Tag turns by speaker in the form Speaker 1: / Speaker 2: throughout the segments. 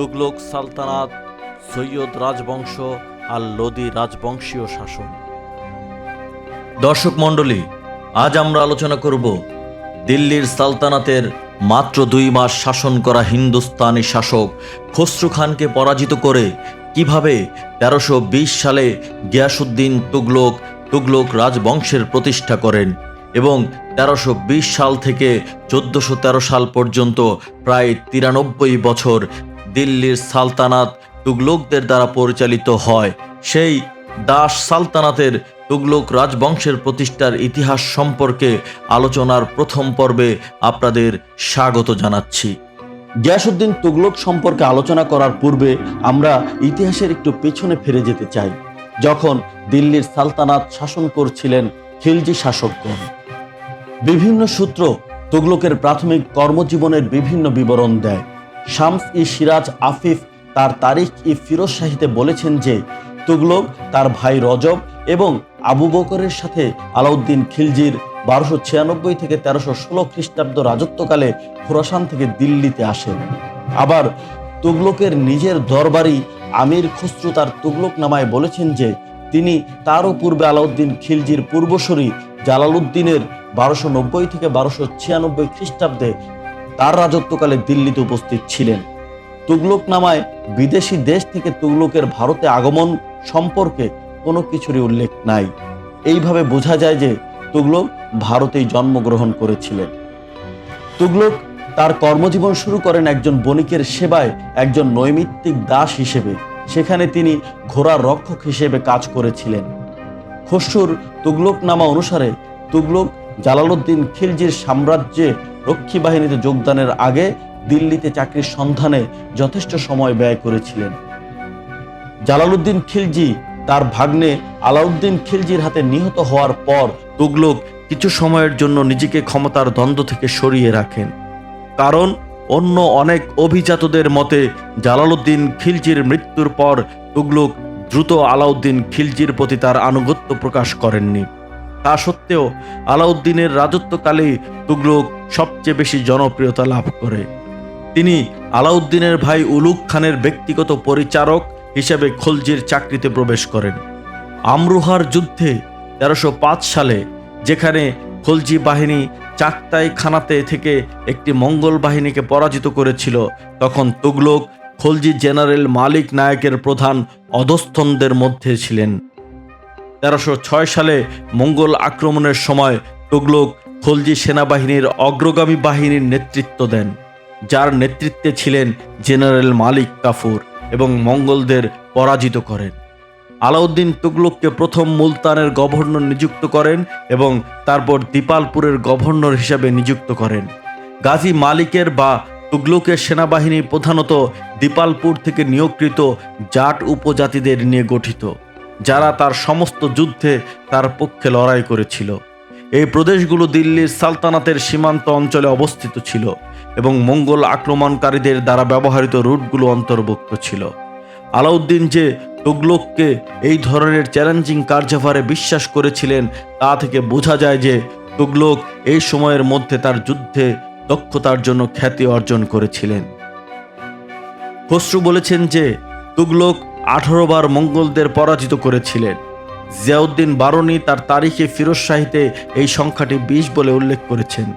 Speaker 1: তুগলক, সালতানাত, সৈয়দ রাজবংশ আর লোদি রাজবংশীয় শাসন। দর্শক মণ্ডলী, আজ আমরা আলোচনা করব দিল্লির সালতানাতের মাত্র দুই মাস শাসন করা হিন্দুস্তানি শাসক খসরু খানকে পরাজিত করে কীভাবে তেরোশো সালে গিয়াসুদ্দিন তুগলক তুগলক রাজবংশের প্রতিষ্ঠা করেন এবং তেরোশো সাল থেকে চোদ্দোশো সাল পর্যন্ত প্রায় তিরানব্বই বছর দিল্লির সালতানাত তুগলকদের দ্বারা পরিচালিত হয়। সেই দাস সালতানাতের তুগলক রাজবংশের প্রতিষ্ঠার ইতিহাস সম্পর্কে আলোচনার প্রথম পর্বে আপনাদের স্বাগত জানাচ্ছি।
Speaker 2: গিয়াসুদ্দিন তুগলক সম্পর্কে আলোচনা করার পূর্বে আমরা ইতিহাসের একটু পেছনে ফিরে যেতে চাই। যখন দিল্লির সালতানাত শাসন করছিলেন খিলজি শাসকগণ। বিভিন্ন সূত্র তুগলকের প্রাথমিক কর্মজীবনের বিভিন্ন বিবরণ দেয়। শামস ই সিরাজ আফিফ তার তারিখ ই ফিরোজ শাহিতে বলেছেন যে, তুগলক, তার ভাই রজব এবং আবু বকরের সাথে আলাউদ্দিন খিলজির বারোশো ছিয়ানব্বই থেকে তেরোশো ষোলো খ্রিস্টাব্দ রাজত্বকালে খোরাসান থেকে দিল্লিতে আসেন। আবার তুগলকের নিজের দরবারি আমির খসরু তার তুগলক নামায় বলেছেন যে, তিনি তারও পূর্বে আলাউদ্দিন খিলজির পূর্বসরী জালালউদ্দিনের বারোশো নব্বই থেকে বারোশো ছিয়ানব্বই খ্রিস্টাব্দে তার রাজত্বকালে দিল্লিতে উপস্থিত ছিলেন। তুগলক নামায় বিদেশি দেশ থেকে তুগলকের ভারতে আগমন সম্পর্কে কোনো কিছুরই উল্লেখ নাই। এইভাবে বোঝা যায় যে তুগলক ভারতেই জন্মগ্রহণ করেছিলেন। তুগলক তার কর্মজীবন শুরু করেন একজন বণিকের সেবায়, একজন নৈমিত্তিক দাস হিসেবে। সেখানে তিনি ঘোড়ার রক্ষক হিসেবে কাজ করেছিলেন। খসরুর তুগলক নামা অনুসারে তুগলক জালালউদ্দিন খিলজির সাম্রাজ্যে রক্ষী বাহিনীতে যোগদানের আগে দিল্লিতে চাকরির সন্ধানে যথেষ্ট সময় ব্যয় করেছিলেন। জালালউদ্দিন খিলজি তার ভাগ্নে আলাউদ্দিন খিলজির হাতে নিহত হওয়ার পর
Speaker 1: তুগলক কিছু সময়ের জন্য নিজেকে ক্ষমতার দ্বন্দ্ব থেকে সরিয়ে রাখেন। কারণ অন্য অনেক অভিজাতদের মতে জালালউদ্দিন খিলজির মৃত্যুর পর তুগলক দ্রুত আলাউদ্দিন খিলজির প্রতি তার আনুগত্য প্রকাশ করেননি। তা সত্ত্বেও আলাউদ্দিনের রাজত্বকালে তুগলক সবচেয়ে বেশি জনপ্রিয়তা লাভ করে। তিনি আলাউদ্দিনের ভাই উলুক খানের ব্যক্তিগত পরিচারক হিসেবে খলজির চাকরিতে প্রবেশ করেন। আমরুহার যুদ্ধে তেরোশো সালে, যেখানে খলজি বাহিনী চাকতাই খানাতে থেকে একটি মঙ্গল বাহিনীকে পরাজিত করেছিল, তখন তুগলক খলজি জেনারেল মালিক নায়কের প্রধান অধস্থনদের মধ্যে ছিলেন। তেরোশো সালে মঙ্গল আক্রমণের সময় তুগলক খলজি সেনাবাহিনীর অগ্রগামী বাহিনীর নেতৃত্ব দেন, যার নেতৃত্বে ছিলেন জেনারেল মালিক কাফুর এবং মঙ্গলদের পরাজিত করেন। আলাউদ্দিন তুগলককে প্রথম মুলতানের গভর্নর নিযুক্ত করেন এবং তারপর দীপালপুরের গভর্নর হিসাবে নিযুক্ত করেন। গাজী মালিকের বা তুগলকের সেনাবাহিনী প্রধানত দীপালপুর থেকে নিয়োগকৃত জাট উপজাতিদের নিয়ে গঠিত। যারা তার সমস্ত যুদ্ধে তার পক্ষে লড়াই করেছিল। এই প্রদেশগুলো দিল্লির সালতানাতের সীমান্ত অঞ্চলে অবস্থিত ছিল এবং মঙ্গল আক্রমণকারীদের দ্বারা ব্যবহৃত রুটগুলো অন্তর্ভুক্ত ছিল। আলাউদ্দিন যে তুগলককে এই ধরনের চ্যালেঞ্জিং কার্যভারে বিশ্বাস করেছিলেন, তা থেকে বোঝা যায় যে তুগলক এই সময়ের মধ্যে তার যুদ্ধে দক্ষতার জন্য খ্যাতি অর্জন করেছিলেন। খসরু বলেছেন যে তুগলক আঠারো বার মঙ্গলদের পরাজিত করেছিলেন। জিয়াউদ্দিন বারনি তার তারিখে ফিরোজ শাহিতে এই সংখ্যাটি বিশ বলে উল্লেখ করেছেন।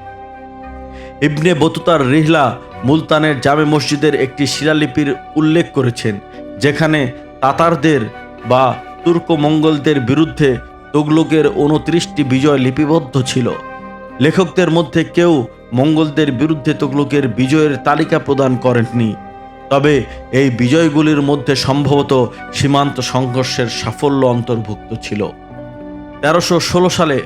Speaker 1: ইবনে বতুতার রিহলা মুলতানের জামে মসজিদের একটি শিলালিপির উল্লেখ করেছেন, যেখানে তাতারদের বা তুর্ক মঙ্গলদের বিরুদ্ধে তুগলকের উনত্রিশটি বিজয় লিপিবদ্ধ ছিল। লেখকদের মধ্যে কেউ মঙ্গলদের বিরুদ্ধে তুগলকের বিজয়ের তালিকা প্রদান করেননি। তবে এই বিজয়গুলির মধ্যে সম্ভবত সীমান্ত সংঘর্ষের সাফল্য অন্তর্ভুক্ত ছিল। তেরোশো ষোলো সালে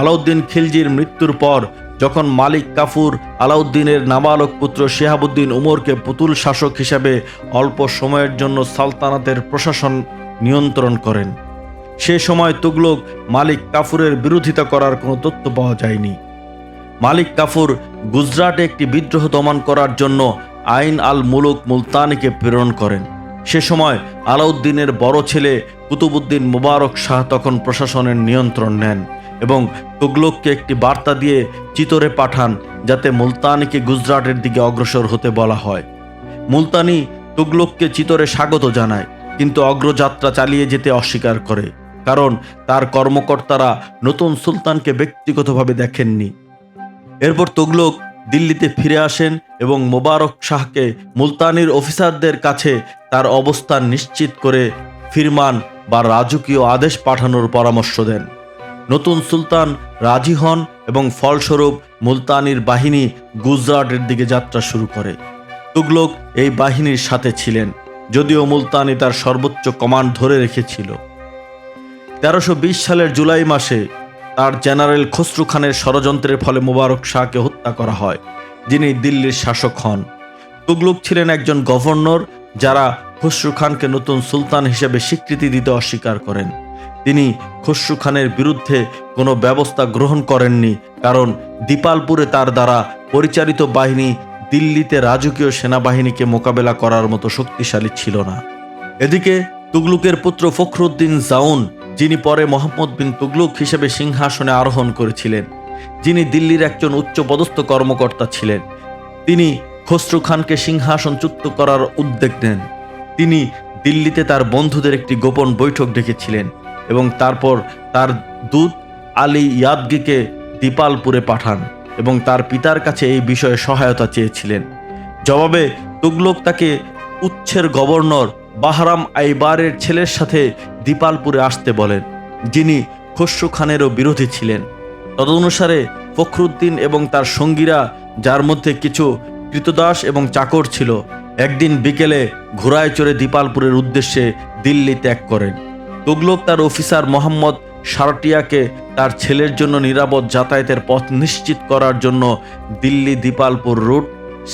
Speaker 1: আলাউদ্দিন খিলজির মৃত্যুর পর যখন মালিক কাফুর আলাউদ্দিনের নাবালক পুত্র শিহাবুদ্দিন উমরকে পুতুল শাসক হিসাবে অল্প সময়ের জন্য সালতানাতের প্রশাসন নিয়ন্ত্রণ করেন, সে সময় তুগলক মালিক কাফুরের বিরোধিতা করার কোনো তথ্য পাওয়া যায়নি। মালিক কাফুর গুজরাটে একটি বিদ্রোহ দমন করার জন্য আইন আল মুলুক মুলতানিকে প্রেরণ করেন। সে সময় আলাউদ্দিনের বড় ছেলে কুতুবুদ্দিন মুবারক শাহ তখন প্রশাসনের নিয়ন্ত্রণ নেন এবং তুগলককে একটি বার্তা দিয়ে চিতরে পাঠান যাতে মুলতানিকে গুজরাটের দিকে অগ্রসর হতে বলা হয়। মুলতানি তুগলককে চিতরে স্বাগত জানায়, কিন্তু অগ্রযাত্রা চালিয়ে যেতে অস্বীকার করে, কারণ তার কর্মকর্তারা নতুন সুলতানকে ব্যক্তিগতভাবে দেখেননি। এরপর তুগলক দিল্লিতে ফিরে আসেন এবং মোবারক শাহকে মুলতানির অফিসারদের কাছে তার অবস্থান নিশ্চিত করে ফিরমান বা রাজকীয় আদেশ পাঠানোর পরামর্শ দেন। নতুন সুলতান রাজি হন এবং ফলস্বরূপ মুলতানির বাহিনী গুজরাটের দিকে যাত্রা শুরু করে। তুগলক এই বাহিনীর সাথে ছিলেন, যদিও মুলতানি তার সর্বোচ্চ কমান্ড ধরে রেখেছিল। তেরোশো সালের জুলাই মাসে তার জেনারেল খসরু খানের ষড়যন্ত্রের ফলে মোবারক শাহকে হত্যা করা হয়, যিনি দিল্লির শাসক হন। তুগলক ছিলেন একজন গভর্নর যারা খসরু খানকে নতুন সুলতান হিসেবে স্বীকৃতি দিতে অস্বীকার করেন। তিনি খসরু খানের বিরুদ্ধে কোনো ব্যবস্থা গ্রহণ করেননি, কারণ দীপালপুরে তার দ্বারা পরিচালিত বাহিনী দিল্লিতে রাজকীয় সেনাবাহিনীকে মোকাবেলা করার মতো শক্তিশালী ছিল না। এদিকে তুগলুকের পুত্র ফখরুদ্দিন জাউন, যিনি পরে মোহাম্মদ বিন তুগলুক হিসেবে সিংহাসনে আরোহণ করেছিলেন যিনি দিল্লির একজন উচ্চপদস্থ কর্মকর্তা ছিলেন। তিনি খসরু খানকে সিংহাসনচ্যুত করার উদ্যোগ নেন। তিনি দিল্লিতে তার বন্ধুদের একটি গোপন বৈঠক ডেকেছিলেন এবং তারপর তার দূত আলী ইয়াদগিকে দীপালপুরে পাঠান এবং তার পিতার কাছে এই বিষয়ে সহায়তা চেয়েছিলেন। জবাবে তুগলক তাকে উচ্ছের গভর্নর বাহরাম আইবারের ছেলের সাথে দীপালপুরে আসতে বলেন, যিনি খসরু খানেরও বিরোধী ছিলেন। তদনুসারে ফখরুদ্দিন এবং তার সঙ্গীরা, যার মধ্যে কিছু কৃতদাস এবং চাকর ছিল, একদিন বিকেলে ঘোড়ায় চড়ে দীপালপুরের উদ্দেশ্যে দিল্লি ত্যাগ করেন। তুগলক তার অফিসার মোহাম্মদ সারটিয়াকে তার ছেলের জন্য নিরাপদ যাতায়াতের পথ নিশ্চিত করার জন্য দিল্লি দীপালপুর রুট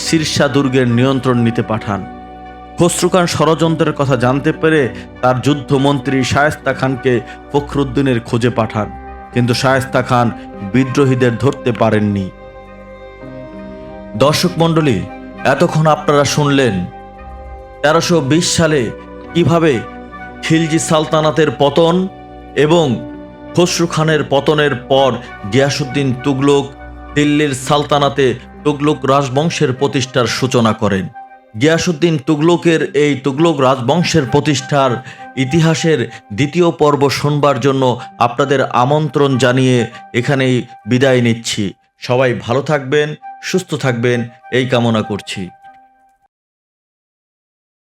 Speaker 1: শীর্ষা দুর্গের নিয়ন্ত্রণ নিতে পাঠান। খসরু খান ষড়যন্ত্রের কথা জানতে পেরে তার যুদ্ধমন্ত্রী শায়েস্তা খানকে ফখরুদ্দিনের খোঁজে পাঠান। কিন্তু শায়েস্তা খান বিদ্রোহীদের ধরতে পারেননি। দর্শক মণ্ডলী, এতক্ষণ আপনারা শুনলেন তেরোশো সালে কীভাবে খিলজি সালতানাতের পতন এবং খসরু খানের পতনের পর গিয়াসুদ্দিন তুগলক দিল্লির সালতানাতে তুগলক রাজবংশের প্রতিষ্ঠার সূচনা করেন। গিয়াসুদ্দিন তুগলকের এই তুগলক রাজবংশের প্রতিষ্ঠার ইতিহাসের দ্বিতীয় পর্ব শুনবার জন্য আপনাদের আমন্ত্রণ জানিয়ে এখানেই বিদায় নিচ্ছি। সবাই ভালো থাকবেন, সুস্থ থাকবেন, এই কামনা করছি।